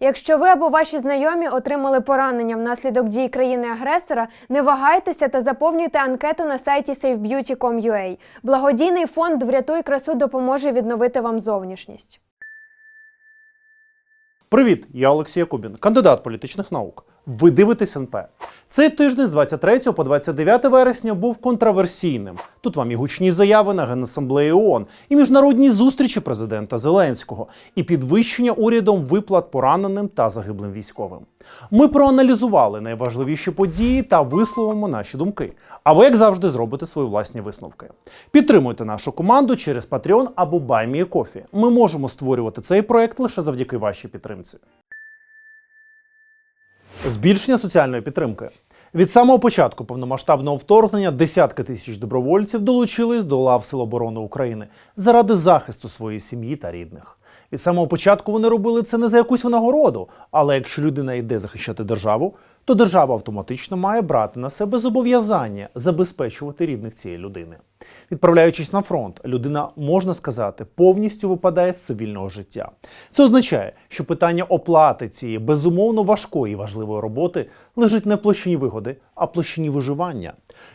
Якщо ви або ваші знайомі отримали поранення внаслідок дій країни-агресора, не вагайтеся та заповнюйте анкету на сайті safebeauty.com.ua. Благодійний фонд Врятуй красу допоможе відновити вам зовнішність. Привіт, я Олексій Якубін, кандидат політичних наук. Ви дивитесь НП. Цей тиждень з 23 по 29 вересня був контраверсійним. Тут вам і гучні заяви на Генасамблеї ООН, і міжнародні зустрічі президента Зеленського, і підвищення урядом виплат пораненим та загиблим військовим. Ми проаналізували найважливіші події та висловимо наші думки. А ви, як завжди, зробите свої власні висновки. Підтримуйте нашу команду через Patreon або BuyMeACoffee. Ми можемо створювати цей проект лише завдяки вашій підтримці. Збільшення соціальної підтримки. Від самого початку повномасштабного вторгнення десятки тисяч добровольців долучились до лав Сил оборони України заради захисту своєї сім'ї та рідних. Від самого початку вони робили це не за якусь винагороду, але якщо людина йде захищати державу, то держава автоматично має брати на себе зобов'язання забезпечувати рідних цієї людини. Відправляючись на фронт, людина, можна сказати, повністю випадає з цивільного життя. Це означає, що питання оплати цієї безумовно важкої і важливої роботи лежить не в площині вигоди, а в площині виживання.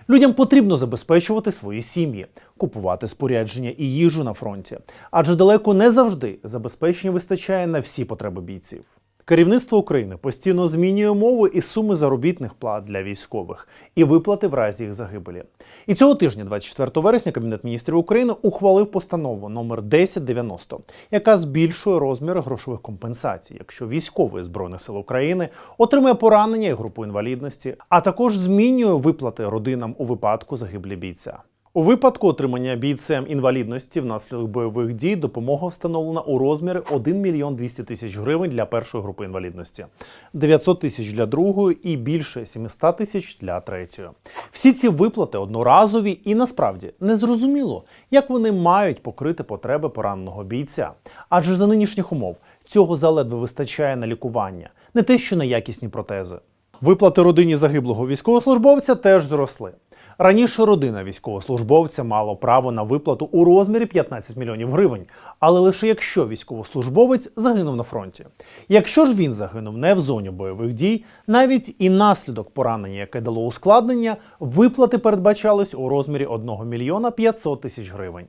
Людям потрібно забезпечувати свої сім'ї, купувати спорядження і їжу на фронті, адже далеко не завжди забезпечення вистачає на всі потреби бійців. Керівництво України постійно змінює умови і суми заробітних плат для військових і виплати в разі їх загибелі. І цього тижня, 24 вересня, Кабінет міністрів України ухвалив постанову номер 1090, яка збільшує розміри грошових компенсацій, якщо військовий збройних сил України отримує поранення і групу інвалідності, а також змінює виплати родинам у випадку загиблі бійця. У випадку отримання бійцем інвалідності внаслідок бойових дій допомога встановлена у розмірі 1 мільйон 200 тисяч гривень для першої групи інвалідності, 900 тисяч для другої і більше 700 тисяч для третьої. Всі ці виплати одноразові і насправді незрозуміло, як вони мають покрити потреби пораненого бійця. Адже за нинішніх умов цього заледве вистачає на лікування, не те, що на якісні протези. Виплати родині загиблого військовослужбовця теж зросли. Раніше родина військовослужбовця мала право на виплату у розмірі 15 мільйонів гривень, але лише якщо військовослужбовець загинув на фронті. Якщо ж він загинув не в зоні бойових дій, навіть і наслідок поранення, яке дало ускладнення, виплати передбачались у розмірі 1 мільйона 500 тисяч гривень.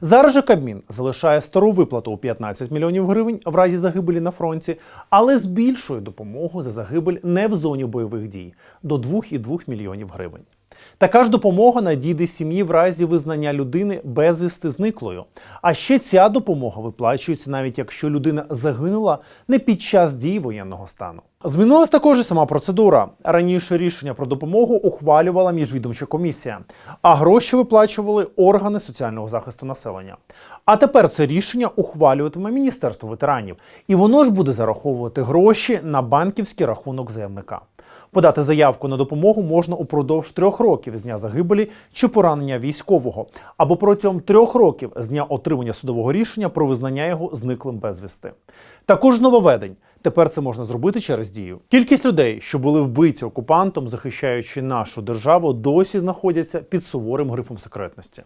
Зараз же Кабмін залишає стару виплату у 15 мільйонів гривень в разі загибелі на фронті, але збільшує допомогу за загибель не в зоні бойових дій до 2,2 мільйонів гривень. Така ж допомога надійде сім'ї в разі визнання людини безвісти зниклою. А ще ця допомога виплачується навіть якщо людина загинула не під час дії воєнного стану. Змінилась також і сама процедура. Раніше рішення про допомогу ухвалювала міжвідомча комісія, а гроші виплачували органи соціального захисту населення. А тепер це рішення ухвалюватиме Міністерство ветеранів, і воно ж буде зараховувати гроші на банківський рахунок заявника. Подати заявку на допомогу можна упродовж трьох років з дня загибелі чи поранення військового, або протягом трьох років з дня отримання судового рішення про визнання його зниклим безвісти. Також нововведень. Тепер це можна зробити через дію. Кількість людей, що були вбиті окупантом, захищаючи нашу державу, досі знаходяться під суворим грифом секретності.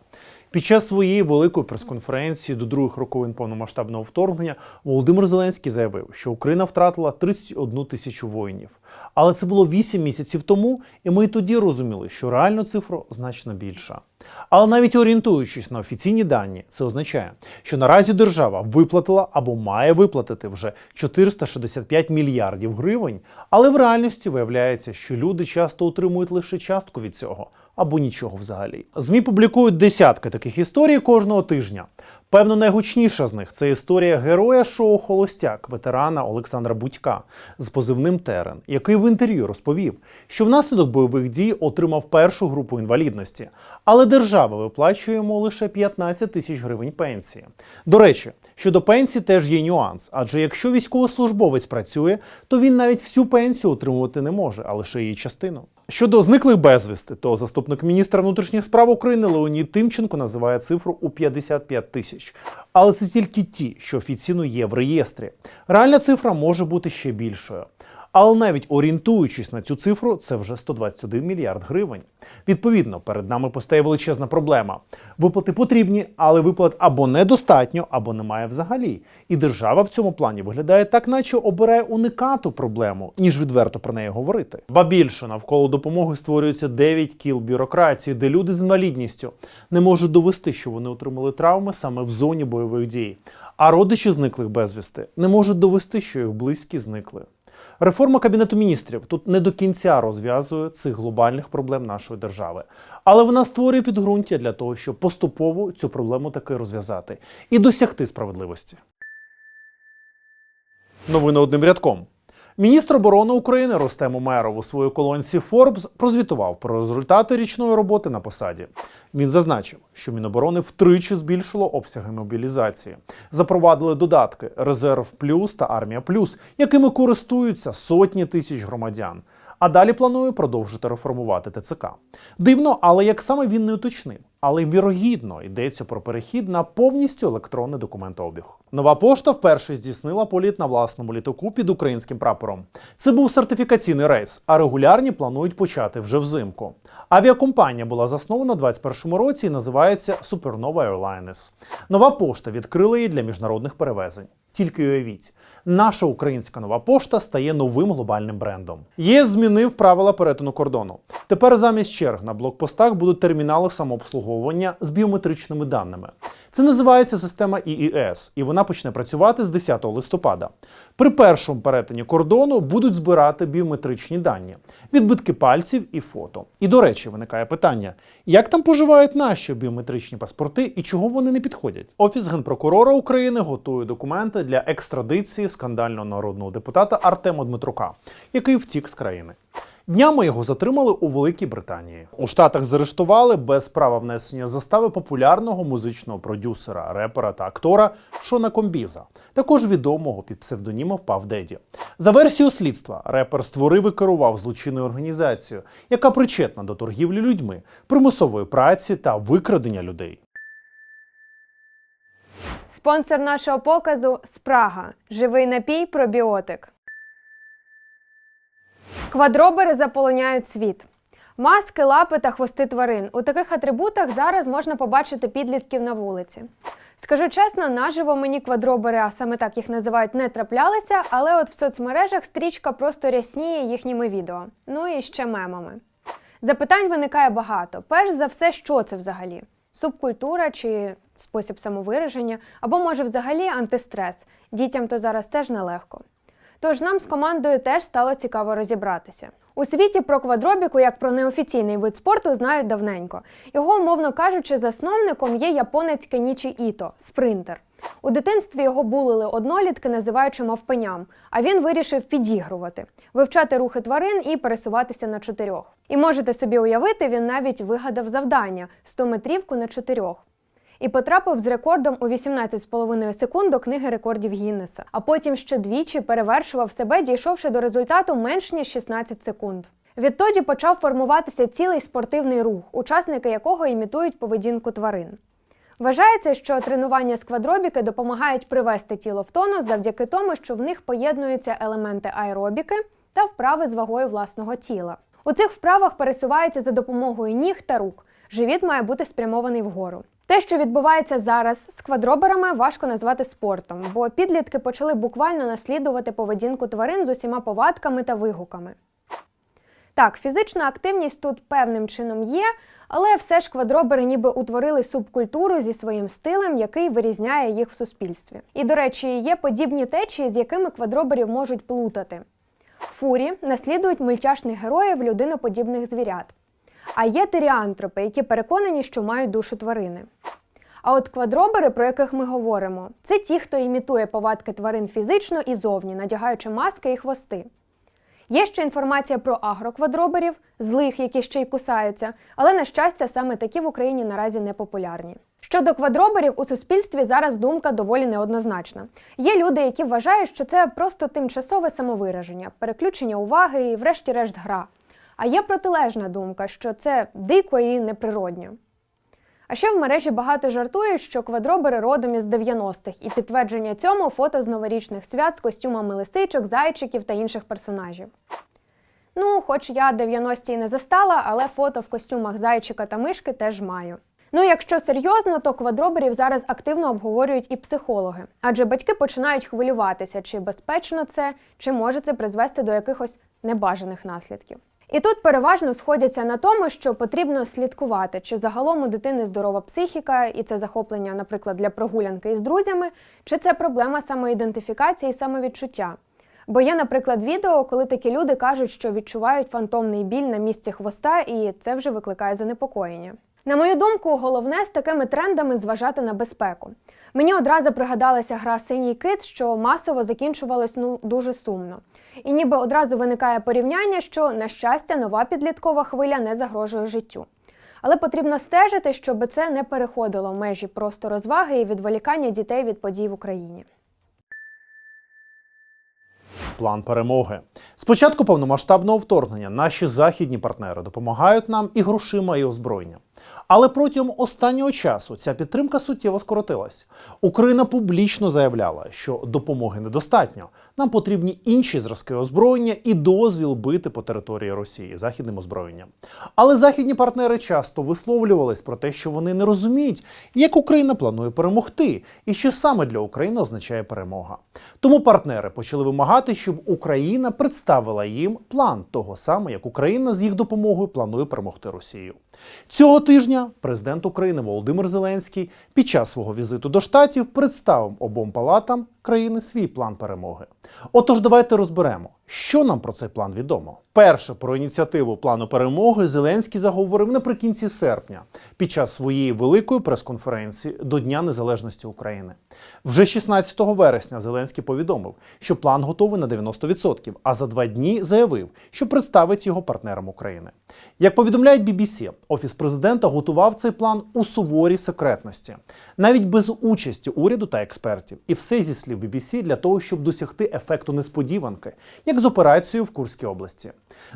Під час своєї великої прес-конференції до других роковин повномасштабного вторгнення Володимир Зеленський заявив, що Україна втратила 31 тисячу воїнів. Але це було 8 місяців тому, і ми тоді розуміли, що реальну цифру значно більша. Але навіть орієнтуючись на офіційні дані, це означає, що наразі держава виплатила або має виплатити вже 465 мільярдів гривень, але в реальності виявляється, що люди часто отримують лише частку від цього або нічого взагалі. ЗМІ публікують десятки таких історій кожного тижня. Певно, найгучніша з них це історія героя шоу Холостяк, ветерана Олександра Будька з позивним Терен, який в інтерв'ю розповів, що внаслідок бойових дій отримав першу групу інвалідності, але держава виплачує йому лише 15 тисяч гривень пенсії. До речі, щодо пенсії теж є нюанс, адже якщо військовослужбовець працює, то він навіть всю пенсію отримувати не може, а лише її частину. Щодо зниклих безвісти, то заступник міністра внутрішніх справ України Леонід Тимченко називає цифру у 55 тисяч. Але це тільки ті, що офіційно є в реєстрі. Реальна цифра може бути ще більшою. Але навіть орієнтуючись на цю цифру, це вже 121 мільярд гривень. Відповідно, перед нами постає величезна проблема. Виплати потрібні, але виплат або недостатньо, або немає взагалі. І держава в цьому плані виглядає так, наче обирає уникати проблему, ніж відверто про неї говорити. Ба більше навколо допомоги створюється 9 кіл бюрократії, де люди з інвалідністю не можуть довести, що вони отримали травми саме в зоні бойових дій. А родичі зниклих безвісти не можуть довести, що їх близькі зникли. Реформа кабінету міністрів тут не до кінця розв'язує цих глобальних проблем нашої держави, але вона створює підґрунтя для того, щоб поступово цю проблему таки розв'язати і досягти справедливості. Новини одним рядком. Міністр оборони України Ростем Умеров у своїй колонці Forbes прозвітував про результати річної роботи на посаді. Він зазначив, що Міноборони втричі збільшило обсяги мобілізації, запровадили додатки Резерв Плюс та Армія Плюс, якими користуються сотні тисяч громадян. А далі планує продовжити реформувати ТЦК. Дивно, але як саме він не уточнив. Але вірогідно йдеться про перехід на повністю електронний документообіг. Нова пошта вперше здійснила політ на власному літаку під українським прапором. Це був сертифікаційний рейс, а регулярні планують почати вже взимку. Авіакомпанія була заснована у 2021 році і називається Supernova Airlines. Нова пошта відкрила її для міжнародних перевезень. Тільки уявіть, наша українська нова пошта стає новим глобальним брендом. ЄС змінив правила перетину кордону. Тепер замість черг на блокпостах будуть термінали самообслуговування з біометричними даними. Це називається система ІІС, і вона почне працювати з 10 листопада. При першому перетині кордону будуть збирати біометричні дані, відбитки пальців і фото. І до речі, виникає питання: як там поживають наші біометричні паспорти і чого вони не підходять? Офіс генпрокурора України готує документи для екстрадиції скандального народного депутата Артема Дмитрука, який втік з країни. Днями його затримали у Великій Британії. У Штатах заарештували без права внесення застави популярного музичного продюсера, репера та актора Шона Комбіза, також відомого під псевдонімом Пав Деді. За версією слідства, репер створив і керував злочинною організацією, яка причетна до торгівлі людьми, примусової праці та викрадення людей. Спонсор нашого показу Спрага. Живий напій пробіотик. Квадробери заполоняють світ. Маски, лапи та хвости тварин. У таких атрибутах зараз можна побачити підлітків на вулиці. Скажу чесно, наживо мені квадробери, а саме так їх називають, не траплялися, але от в соцмережах стрічка просто рясніє їхніми відео. Ну і ще мемами. Запитань виникає багато. Перш за все, що це взагалі? Субкультура чи спосіб самовираження, або може взагалі антистрес. Дітям то зараз теж нелегко. Тож нам з командою теж стало цікаво розібратися. У світі про квадробіку, як про неофіційний вид спорту, знають давненько. Його, умовно кажучи, засновником є японець Кенічі Іто, спринтер. У дитинстві його булили однолітки, називаючи мавпеням, а він вирішив підігрувати, вивчати рухи тварин і пересуватися на чотирьох. І можете собі уявити, він навіть вигадав завдання 100 метрівку на чотирьох. І потрапив з рекордом у 18,5 секунд до книги рекордів Гіннеса, а потім ще двічі перевершував себе, дійшовши до результату менш ніж 16 секунд. Відтоді почав формуватися цілий спортивний рух, учасники якого імітують поведінку тварин. Вважається, що тренування з квадробіки допомагають привести тіло в тонус завдяки тому, що в них поєднуються елементи аеробіки та вправи з вагою власного тіла. У цих вправах пересуваються за допомогою ніг та рук. Живіт має бути спрямований вгору. Те, що відбувається зараз з квадроберами, важко назвати спортом, бо підлітки почали буквально наслідувати поведінку тварин з усіма повадками та вигуками. Так, фізична активність тут певним чином є, але все ж квадробери ніби утворили субкультуру зі своїм стилем, який вирізняє їх в суспільстві. І, до речі, є подібні течії, з якими квадроберів можуть плутати. Фурі наслідують мультяшних героїв людиноподібних звірят. А є теріантропи, які переконані, що мають душу тварини. А от квадробери, про яких ми говоримо, це ті, хто імітує повадки тварин фізично і зовні, надягаючи маски і хвости. Є ще інформація про агроквадроберів, злих, які ще й кусаються, але, на щастя, саме такі в Україні наразі не популярні. Щодо квадроберів, у суспільстві зараз думка доволі неоднозначна. Є люди, які вважають, що це просто тимчасове самовираження, переключення уваги і, врешті-решт, гра. А є протилежна думка, що це дико і неприродньо. А ще в мережі багато жартують, що квадробери родом із 90-х, і підтвердження цьому фото з новорічних свят з костюмами лисичок, зайчиків та інших персонажів. Ну, хоч я 90-ті й не застала, але фото в костюмах зайчика та мишки теж маю. Ну, якщо серйозно, то квадроберів зараз активно обговорюють і психологи, адже батьки починають хвилюватися, чи безпечно це, чи може це призвести до якихось небажаних наслідків. І тут переважно сходяться на тому, що потрібно слідкувати, чи загалом у дитини здорова психіка, і це захоплення, наприклад, для прогулянки із друзями, чи це проблема самоідентифікації і самовідчуття. Бо є, наприклад, відео, коли такі люди кажуть, що відчувають фантомний біль на місці хвоста, і це вже викликає занепокоєння. На мою думку, головне з такими трендами зважати на безпеку. Мені одразу пригадалася гра Синій кит, що масово закінчувалась ну дуже сумно. І ніби одразу виникає порівняння, що, на щастя, нова підліткова хвиля не загрожує життю. Але потрібно стежити, щоб це не переходило в межі просто розваги і відволікання дітей від подій в Україні. План перемоги. Спочатку повномасштабного вторгнення наші західні партнери допомагають нам і грошима, і озброєнням. Але протягом останнього часу ця підтримка суттєво скоротилась. Україна публічно заявляла, що допомоги недостатньо. Нам потрібні інші зразки озброєння і дозвіл бити по території Росії західним озброєнням. Але західні партнери часто висловлювались про те, що вони не розуміють, як Україна планує перемогти, і що саме для України означає перемога. Тому партнери почали вимагати, щоб Україна представила їм план того саме, як Україна з їх допомогою планує перемогти Росію. Цього тижня президент України Володимир Зеленський під час свого візиту до штатів представив обом палатам країни свій план перемоги. Отож, давайте розберемо, що нам про цей план відомо. Перше про ініціативу плану перемоги Зеленський заговорив наприкінці серпня під час своєї великої прес-конференції до Дня Незалежності України. Вже 16 вересня Зеленський повідомив, що план готовий на 90%, а за два дні заявив, що представить його партнерам України. Як повідомляють BBC, офіс президента готував цей план у суворій секретності, навіть без участі уряду та експертів, і все зі слів BBC для того, щоб досягти ефекту несподіванки, як з операцією в Курській області.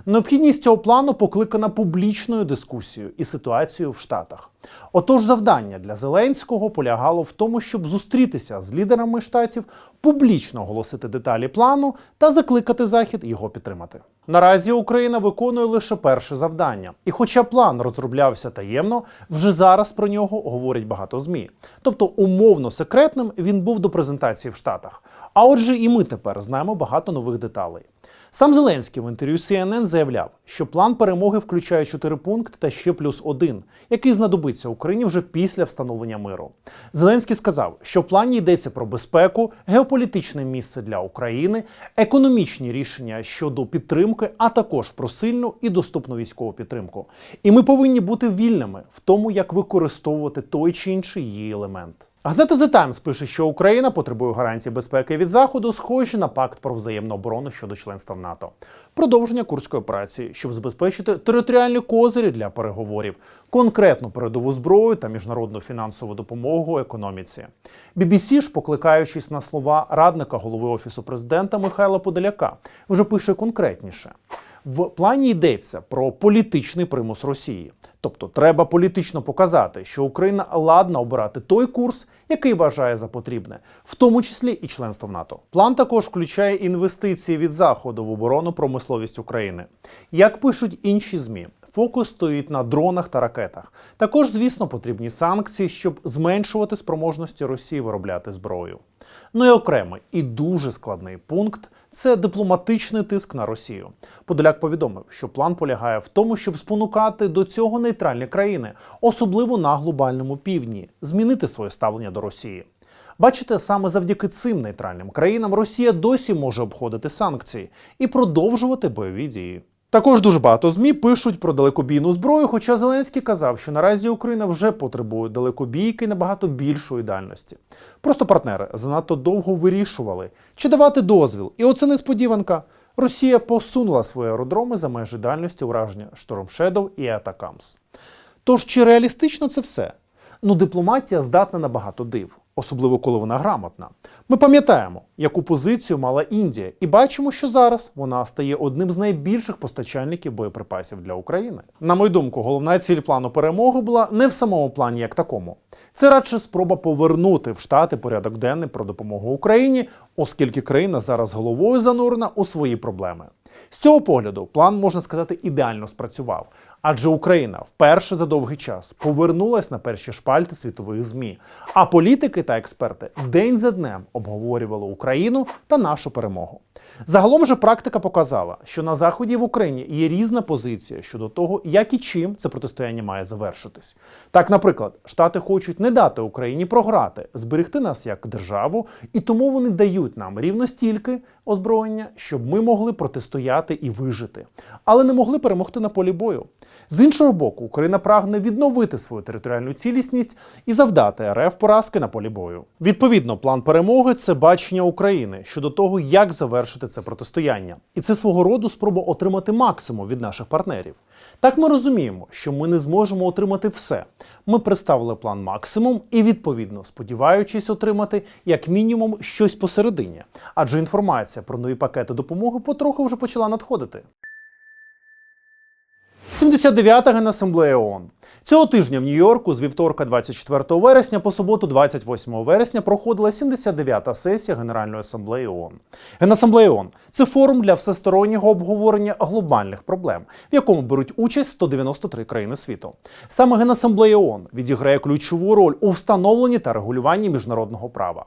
Необхідність цього плану покликана публічною дискусією і ситуацією в Штатах. Отож, завдання для Зеленського полягало в тому, щоб зустрітися з лідерами штатів, публічно оголосити деталі плану та закликати Захід його підтримати. Наразі Україна виконує лише перше завдання, і хоча план розроблявся таємно, вже зараз про нього говорять багато змі. Тобто, умовно секретним він був до презентації в Штатах. А отже, і ми тепер знаємо багато нових деталей. Сам Зеленський в інтерв'ю CNN заявляв, що план перемоги включає чотири пункти та ще плюс один, який знадобиться Україні вже після встановлення миру. Зеленський сказав, що в плані йдеться про безпеку, геополітичне місце для України, економічні рішення щодо підтримки, а також про сильну і доступну військову підтримку. І ми повинні бути вільними в тому, як використовувати той чи інший її елемент. Газета The Times пише, що Україна потребує гарантій безпеки від Заходу, схожі на пакт про взаємну оборону щодо членства в НАТО, продовження курської операції, щоб забезпечити територіальні козирі для переговорів, конкретну передову зброю та міжнародну фінансову допомогу економіці. BBC ж, покликаючись на слова радника голови офісу президента Михайла Подоляка, вже пише конкретніше. В плані йдеться про політичний примус Росії. Тобто треба політично показати, що Україна ладна обирати той курс, який вважає за потрібне, в тому числі і членство в НАТО. План також включає інвестиції від заходу в оборонну промисловість України. Як пишуть інші змі, фокус стоїть на дронах та ракетах. Також, звісно, потрібні санкції, щоб зменшувати спроможності Росії виробляти зброю. Ну і окремий і дуже складний пункт це дипломатичний тиск на Росію. Подоляк повідомив, що план полягає в тому, щоб спонукати до цього нейтральні країни, особливо на глобальному півдні, змінити своє ставлення до Росії. Бачите, саме завдяки цим нейтральним країнам Росія досі може обходити санкції і продовжувати бойові дії. Також дуже багато змі пишуть про далекобійну зброю, хоча Зеленський казав, що наразі Україна вже потребує далекобійки набагато більшої дальності. Просто партнери занадто довго вирішували, чи давати дозвіл. І оце несподіванка. Росія посунула свої аеродроми за межі дальності ураження Shadow і Атакамс. Тож чи реалістично це все? Ну, дипломатія здатна на багато див. Особливо коли вона грамотна. Ми пам'ятаємо, яку позицію мала Індія, і бачимо, що зараз вона стає одним з найбільших постачальників боєприпасів для України. На мою думку, головна ціль плану перемоги була не в самому плані як такому. Це радше спроба повернути в штати порядок денний про допомогу Україні, оскільки країна зараз головою занурена у свої проблеми. З цього погляду план, можна сказати, ідеально спрацював, адже Україна вперше за довгий час повернулась на перші шпальти світових ЗМІ. А політики та експерти день за днем обговорювали Україну та нашу перемогу. Загалом же практика показала, що на заході в Україні є різна позиція щодо того, як і чим це протистояння має завершитись. Так, наприклад, Штати хочуть не дати Україні програти, зберегти нас як державу, і тому вони дають нам рівно стільки озброєння, щоб ми могли протистояти і вижити, але не могли перемогти на полі бою. З іншого боку, Україна прагне відновити свою територіальну цілісність і завдати РФ поразки на полі бою. Відповідно, план перемоги це бачення України щодо того, як завершити це протистояння, і це свого роду спроба отримати максимум від наших партнерів. Так ми розуміємо, що ми не зможемо отримати все. Ми представили план максимум і, відповідно, сподіваючись отримати як мінімум щось посередині, адже інформація про нові пакети допомоги потроху вже почала надходити. 79-та Генасамблея ООН. Цього тижня в Нью-Йорку з вівторка 24 вересня по суботу 28 вересня проходила 79-та сесія Генеральної асамблеї ООН. Генасамблея ООН – це форум для всестороннього обговорення глобальних проблем, в якому беруть участь 193 країни світу. Саме Генасамблея ООН відіграє ключову роль у встановленні та регулюванні міжнародного права.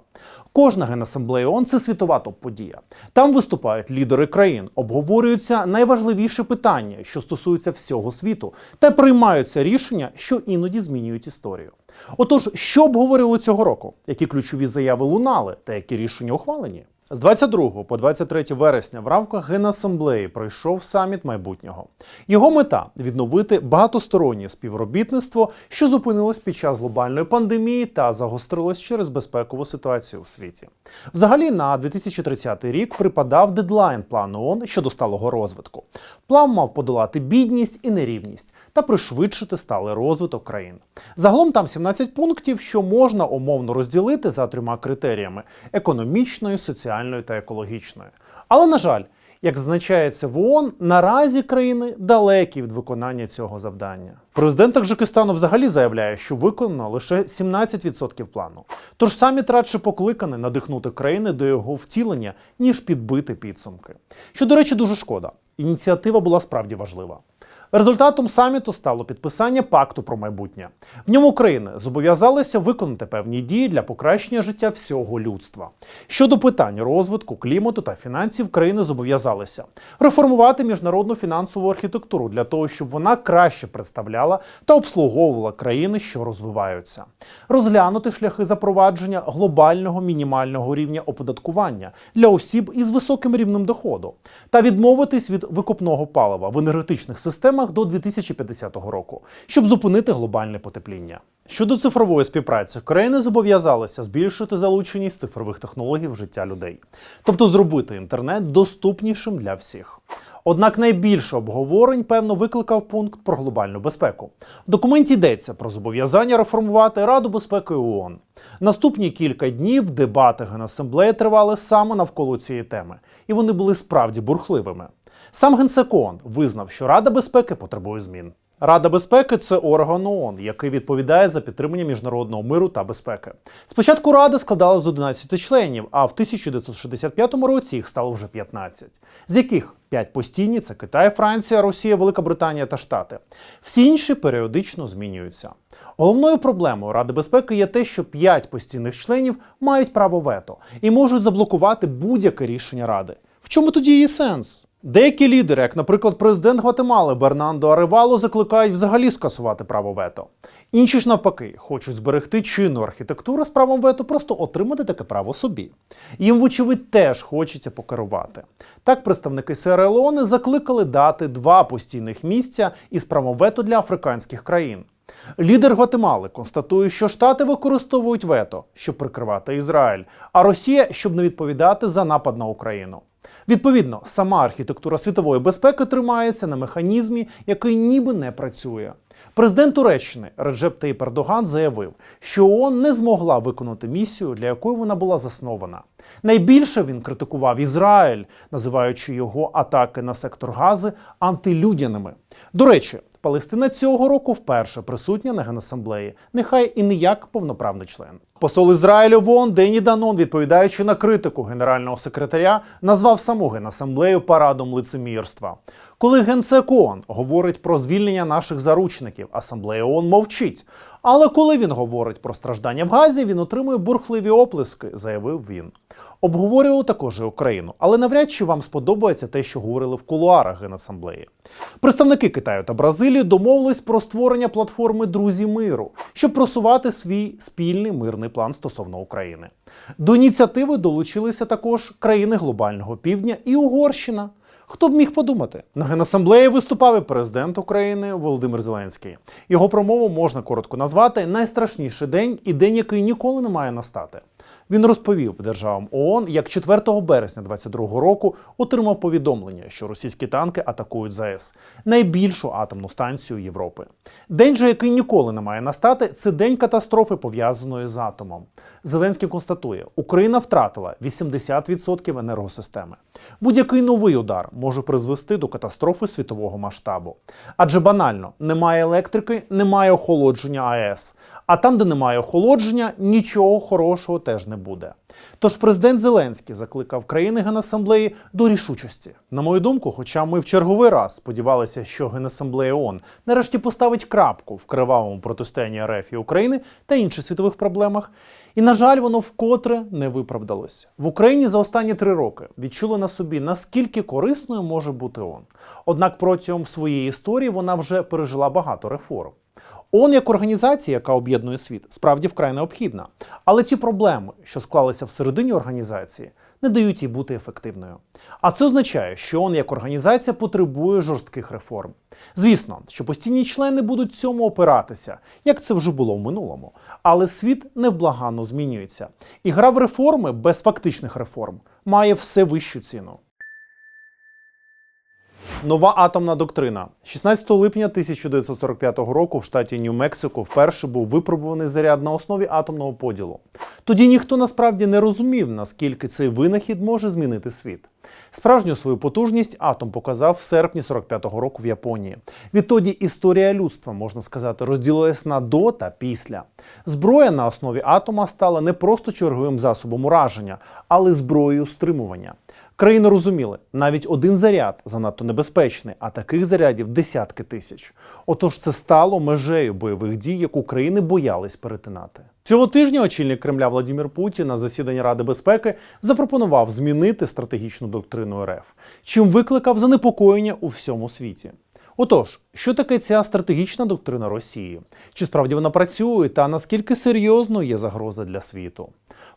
Кожна генасамблея ООН – це світова топ-подія. Там виступають лідери країн, обговорюються найважливіші питання, що стосуються всього світу, та приймаються рішення, що іноді змінюють історію. Отож, що обговорили цього року? Які ключові заяви лунали та які рішення ухвалені? З 22 по 23 вересня в рамках Генасамблеї пройшов саміт майбутнього. Його мета відновити багатостороннє співробітництво, що зупинилось під час глобальної пандемії та загострилось через безпекову ситуацію у світі. Взагалі, на 2030 рік припадав дедлайн плану ООН щодо сталого розвитку. План мав подолати бідність і нерівність та пришвидшити сталий розвиток країн. Загалом там 17 пунктів, що можна умовно розділити за трьома критеріями: економічною, соціальною та екологічною. Але на жаль, як зазначається в ООН, наразі країни далекі від виконання цього завдання. Президент Таджикистану взагалі заявляє, що виконано лише 17% плану. Тож саміт радше покликаний надихнути країни до його втілення, ніж підбити підсумки. Що, до речі, дуже шкода. Ініціатива була справді важлива. Результатом саміту стало підписання пакту про майбутнє. В ньому країни зобов'язалися виконати певні дії для покращення життя всього людства. Щодо питань розвитку, клімату та фінансів, країни зобов'язалися реформувати міжнародну фінансову архітектуру для того, щоб вона краще представляла та обслуговувала країни, що розвиваються, розглянути шляхи запровадження глобального мінімального рівня оподаткування для осіб із високим рівнем доходу та відмовитись від викопного палива в енергетичних системах до 2050 року, щоб зупинити глобальне потепління. Щодо цифрової співпраці, країни зобов'язалися збільшити залученість цифрових технологій в життя людей, тобто зробити інтернет доступнішим для всіх. Однак найбільше обговорень, певно, викликав пункт про глобальну безпеку. В документі йдеться про зобов'язання реформувати Раду безпеки ООН. Наступні кілька днів дебати Генасамблеї тривали саме навколо цієї теми, і вони були справді бурхливими. Сам Генсек ООН визнав, що Рада безпеки потребує змін. Рада безпеки це орган ООН, який відповідає за підтримання міжнародного миру та безпеки. Спочатку Рада складалася з 11 членів, а в 1965 році їх стало вже 15, з яких 5 постійні це Китай, Франція, Росія, Велика Британія та Штати. Всі інші періодично змінюються. Головною проблемою Ради безпеки є те, що 5 постійних членів мають право вето і можуть заблокувати будь-яке рішення Ради. В чому тоді її сенс? Деякі лідери, як, наприклад, президент Гватемали Бернандо Аревало, закликають взагалі скасувати право вето. Інші ж навпаки хочуть зберегти чинну архітектуру з правом вето, просто отримати таке право собі. Їм, вочевидь, теж хочеться покерувати. Так, представники Сєра Леоне закликали дати два постійних місця із правом вето для африканських країн. Лідер Гватемали констатує, що Штати використовують вето, щоб прикривати Ізраїль, а Росія, щоб не відповідати за напад на Україну. Відповідно, сама архітектура світової безпеки тримається на механізмі, який ніби не працює. Президент Туреччини Реджеп Таїп Ердоган заявив, що ООН не змогла виконати місію, для якої вона була заснована. Найбільше він критикував Ізраїль, називаючи його атаки на сектор Гази антилюдяними. До речі, Палестина цього року вперше присутня на генасамблеї, нехай і не як повноправний член. Посол Ізраїлю в ООН Дені Данон, відповідаючи на критику генерального секретаря, назвав саму генасамблею парадом лицемірства. Коли генсек ООН говорить про звільнення наших заручників, асамблея ООН мовчить. Але коли він говорить про страждання в Газі, він отримує бурхливі оплески, заявив він. Обговорював також і Україну, але навряд чи вам сподобається те, що говорили в кулуарах Генасамблеї. Представники Китаю та Бразилії домовились про створення платформи Друзі миру, щоб просувати свій спільний мирний план стосовно України. До ініціативи долучилися також країни глобального півдня і Угорщина. Хто б міг подумати? На генасамблеї виступав і президент України Володимир Зеленський. Його промову можна коротко назвати найстрашніший день і день, який ніколи не має настати. Він розповів державам ООН, як 4 березня 2022 року отримав повідомлення, що російські танки атакують ЗАЕС найбільшу атомну станцію Європи. День же, який ніколи не має настати, це день катастрофи пов'язаної з атомом. Зеленський констатує, Україна втратила 80% енергосистеми. Будь-який новий удар може призвести до катастрофи світового масштабу. Адже банально немає електрики, немає охолодження АЕС. А там, де немає охолодження, нічого хорошого теж не буде. Тож президент Зеленський закликав країни Генасамблеї до рішучості. На мою думку, хоча ми в черговий раз сподівалися, що Генасамблея ООН нарешті поставить крапку в кривавому протистоянні РФ і України та інших світових проблемах. І, на жаль, воно вкотре не виправдалося. В Україні за останні три роки відчули на собі, наскільки корисною може бути ООН. Однак протягом своєї історії вона вже пережила багато реформ. ООН як організація, яка об'єднує світ, справді вкрай необхідна. Але ті проблеми, що склалися всередині організації, не дають їй бути ефективною. А це означає, що ООН як організація потребує жорстких реформ. Звісно, що постійні члени будуть цьому опиратися, як це вже було в минулому. Але світ невблаганно змінюється. І гра в реформи без фактичних реформ має все вищу ціну. Нова атомна доктрина 16 липня 1945 року в штаті Нью-Мексико вперше був випробуваний заряд на основі атомного поділу. Тоді ніхто насправді не розумів, наскільки цей винахід може змінити світ. Справжню свою потужність атом показав в серпні 45-го року в Японії. Відтоді історія людства, можна сказати, розділилась на до та після. Зброя на основі атома стала не просто черговим засобом ураження, але зброєю стримування. Країни розуміли, навіть один заряд занадто небезпечний, а таких зарядів десятки тисяч. Отож, це стало межею бойових дій, яку країни боялись перетинати. Цього тижня очільник Кремля Владимир Путін на засіданні Ради безпеки запропонував змінити стратегічну доктрину РФ, чим викликав занепокоєння у всьому світі. Отож, що таке ця стратегічна доктрина Росії? Чи справді вона працює та наскільки серйозно є загроза для світу?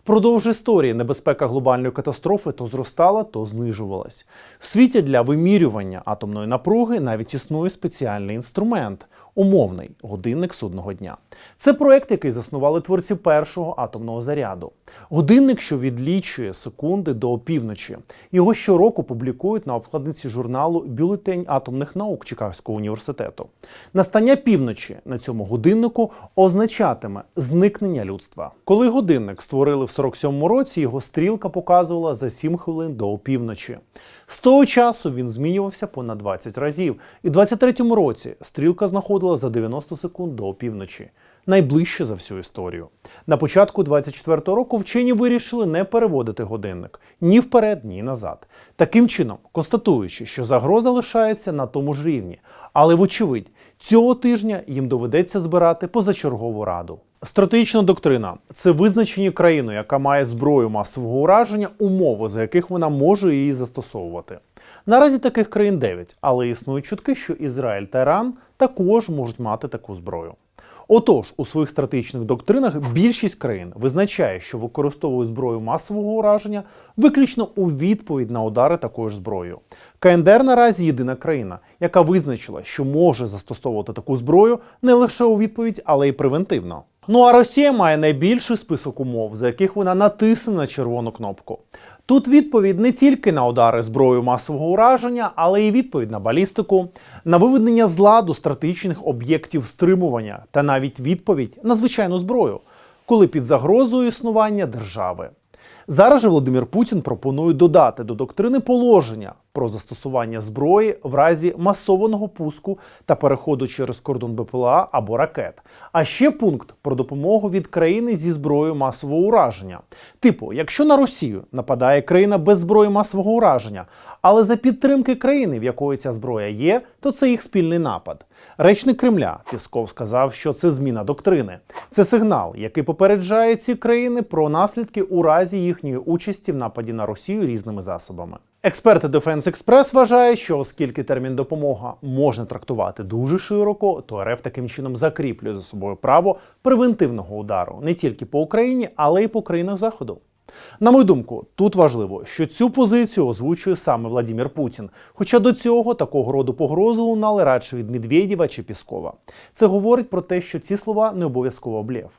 Продовж історії небезпека глобальної катастрофи то зростала, то знижувалась. В світі для вимірювання атомної напруги навіть існує спеціальний інструмент умовний годинник судного дня. Це проект, який заснували творці першого атомного заряду. Годинник, що відлічує секунди до опівночі. Його щороку публікують на обкладинці журналу Бюлетень атомних наук Чикагського університету. Настання півночі на цьому годиннику означатиме зникнення людства. Коли годинник створили в 47-му році, його стрілка показувала за 7 хвилин до опівночі. З того часу він змінювався понад 20 разів, і в 23-му році стрілка знаходила за 90 секунд до опівночі. Найближче за всю історію. На початку 24-го року вчені вирішили не переводити годинник ні вперед, ні назад. Таким чином, констатуючи, що загроза лишається на тому ж рівні, але вочевидь, цього тижня їм доведеться збирати позачергову раду. Стратегічна доктрина це визначені країною, яка має зброю масового ураження, умови, за яких вона може її застосовувати. Наразі таких країн 9, але існують чутки, що Ізраїль та Іран також можуть мати таку зброю. Отож, у своїх стратегічних доктринах більшість країн визначає, що використовує зброю масового ураження виключно у відповідь на удари такою ж зброєю. КНДР наразі єдина країна, яка визначила, що може застосовувати таку зброю не лише у відповідь, але й превентивно. Ну а Росія має найбільший список умов, за яких вона натисне на червону кнопку. Тут відповідь не тільки на удари зброю масового ураження, але й відповідь на балістику, на виведення з ладу стратегічних об'єктів стримування та навіть відповідь на звичайну зброю, коли під загрозою існування держави. Зараз же Володимир Путін пропонує додати до доктрини положення про застосування зброї в разі масованого пуску та переходу через кордон БПЛА або ракет. А ще пункт про допомогу від країни зі зброєю масового ураження. Типу, якщо на Росію нападає країна без зброї масового ураження, але за підтримки країни, в якої ця зброя є, то це їх спільний напад. Речник Кремля Пісков сказав, що це зміна доктрини. Це сигнал, який попереджає ці країни про наслідки у разі їхньої участі в нападі на Росію різними засобами. Експерти Defense Express вважають, що оскільки термін допомога можна трактувати дуже широко, то РФ таким чином закріплює за собою право превентивного удару не тільки по Україні, але й по країнах Заходу. На мою думку, тут важливо, що цю позицію озвучує саме Владимир Путін. Хоча до цього такого роду погрози лунали радше від Медведєва чи Піскова. Це говорить про те, що ці слова не обов'язково блєв.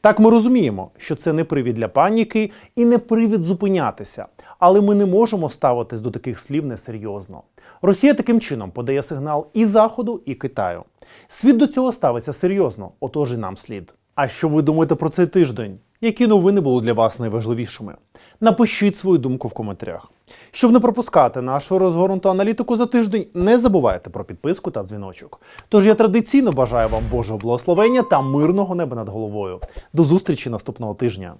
Так ми розуміємо, що це не привід для паніки і не привід зупинятися, але ми не можемо ставитись до таких слів несерйозно. Росія таким чином подає сигнал і Заходу, і Китаю. Світ до цього ставиться серйозно, отож і нам слід. А що ви думаєте про цей тиждень? Які новини були для вас найважливішими? Напишіть свою думку в коментарях. Щоб не пропускати нашу розгорнуту аналітику за тиждень, не забувайте про підписку та дзвіночок. Тож я традиційно бажаю вам Божого благословення та мирного неба над головою. До зустрічі наступного тижня.